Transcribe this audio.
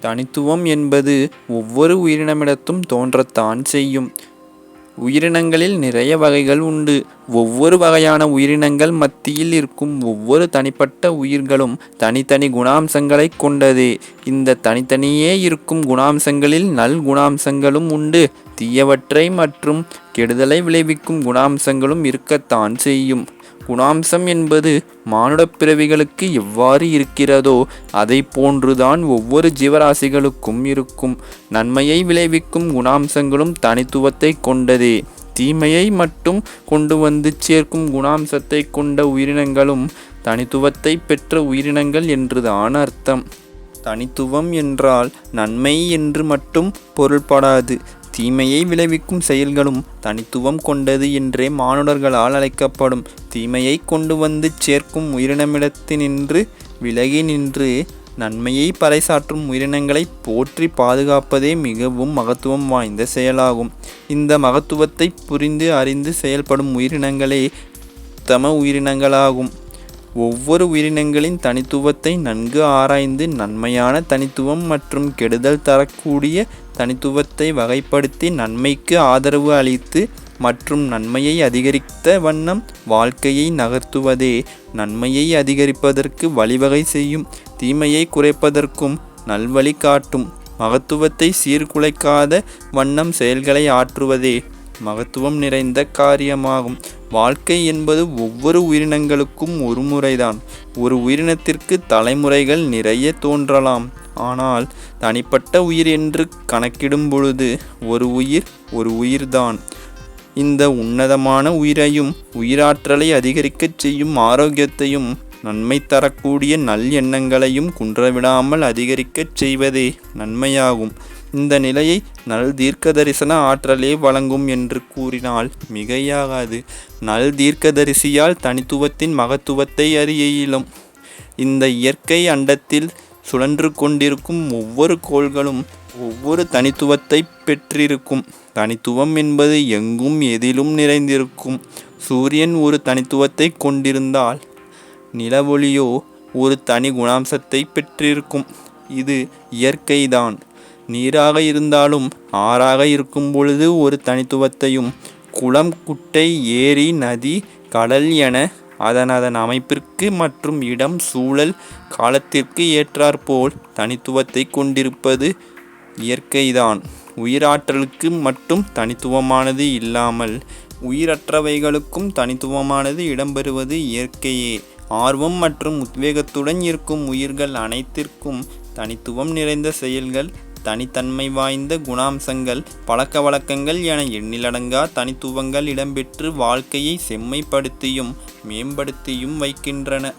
தனித்துவம் என்பது ஒவ்வொரு உயிரினமிடத்தும் தோன்றத்தான் செய்யும். உயிரினங்களில் நிறைய வகைகள் உண்டு. ஒவ்வொரு வகையான உயிரினங்கள் மத்தியில் இருக்கும் ஒவ்வொரு தனிப்பட்ட உயிர்களும் தனித்தனி குணாம்சங்களைக் கொண்டது இந்த தனித்தனியே இருக்கும் குணாம்சங்களில் நல் குணாம்சங்களும் உண்டு. தீயவற்றை மற்றும் கெடுதலை விளைவிக்கும் குணாம்சங்களும் இருக்கத்தான் செய்யும். குணாம்சம் என்பது மானுடப் பிறவிகளுக்கு எவ்வாறு இருக்கிறதோ அதைப் போன்றுதான் ஒவ்வொரு ஜீவராசிகளுக்கும் இருக்கும். நன்மையை விளைவிக்கும் குணாம்சங்களும் தனித்துவத்தைக் கொண்டதே. தீமையை மட்டும் கொண்டு வந்து சேர்க்கும் குணாம்சத்தைக் கொண்ட உயிரினங்களும் தனித்துவத்தை பெற்ற உயிரினங்கள் என்றுதான் அர்த்தம். தனித்துவம் என்றால் நன்மை என்று மட்டும் பொருள்படாது. தீமையை விளைவிக்கும் செயல்களும் தனித்துவம் கொண்டது என்றே மானுடர்களால் அழைக்கப்படும். தீமையை கொண்டு வந்து சேர்க்கும் உயிரினமிடத்தினின்று விலகி நின்று நன்மையை பறைசாற்றும் உயிரினங்களை போற்றி பாதுகாப்பதே மிகவும் மகத்துவம் வாய்ந்த செயலாகும். இந்த மகத்துவத்தைப் புரிந்து அறிந்து செயல்படும் உயிரினங்களே உத்தம உயிரினங்களாகும். ஒவ்வொரு உயிரினங்களின் தனித்துவத்தை நன்கு ஆராய்ந்து நன்மையான தனித்துவம் மற்றும் கெடுதல் தரக்கூடிய தனித்துவத்தை வகைப்படுத்தி நன்மைக்கு ஆதரவு அளித்து மற்றும் நன்மையை அதிகரித்த வண்ணம் வாழ்க்கையை நகர்த்துவதே நன்மையை அதிகரிப்பதற்கு வழிவகை செய்யும் தீமையை குறைப்பதற்கும் நல்வழி காட்டும். மகத்துவத்தை சீர்குலைக்காத வண்ணம் செயல்களை ஆற்றுவதே மகத்துவம் நிறைந்த காரியமாகும். வாழ்க்கை என்பது ஒவ்வொரு உயிரினங்களுக்கும் ஒரு முறைதான். ஒரு உயிரினத்திற்கு தலைமுறைகள் நிறைய தோன்றலாம். ஆனால் தனிப்பட்ட உயிர் என்று கணக்கிடும் பொழுது ஒரு உயிர் ஒரு உயிர்தான். இந்த உன்னதமான உயிரையும் உயிராற்றலை அதிகரிக்கச் செய்யும் ஆரோக்கியத்தையும் நன்மை தரக்கூடிய நல் எண்ணங்களையும் குன்றவிடாமல் அதிகரிக்கச் செய்வதே நன்மையாகும். இந்த நிலையை நல் தீர்க்கதரிசன ஆற்றலே வழங்கும் என்று கூறினால் மிகையாகாது. நல் தீர்க்கதரிசியால் தனித்துவத்தின் மகத்துவத்தை அறிய இயலும். இந்த இயற்கை அண்டத்தில் சுழன்று கொண்டிருக்கும் ஒவ்வொரு கோள்களும் ஒவ்வொரு தனித்துவத்தைப் பெற்றிருக்கும். தனித்துவம் என்பது எங்கும் எதிலும் நிறைந்திருக்கும். சூரியன் ஒரு தனித்துவத்தைக் கொண்டிருந்தால் நிலவொளியோ ஒரு தனி குணாம்சத்தை பெற்றிருக்கும். இது இயற்கைதான். நீராக இருந்தாலும் ஆறாக இருக்கும் பொழுது ஒரு தனித்துவத்தையும் குளம் குட்டை ஏரி நதி கடல் என அதன் அதன் அமைப்பிற்கு மற்றும் இடம் சூழல் காலத்திற்கு ஏற்றாற்போல் தனித்துவத்தைக் கொண்டிருப்பது இயற்கைதான். உயிராற்றலுக்கு மட்டும் தனித்துவமானது இல்லாமல் உயிரற்றவைகளுக்கும் தனித்துவமானது இடம்பெறுவது இயற்கையே. ஆர்வம் மற்றும் உத்வேகத்துடன் இருக்கும் உயிர்கள் அனைத்திற்கும் தனித்துவம் நிறைந்த செயல்கள் தனித்தன்மை வாய்ந்த குணாம்சங்கள் பழக்க வழக்கங்கள் என எண்ணிலடங்கா தனித்துவங்கள் இடம்பெற்று வாழ்க்கையை செம்மைப்படுத்தியும் மேம்படுத்தியும் வைக்கின்றன.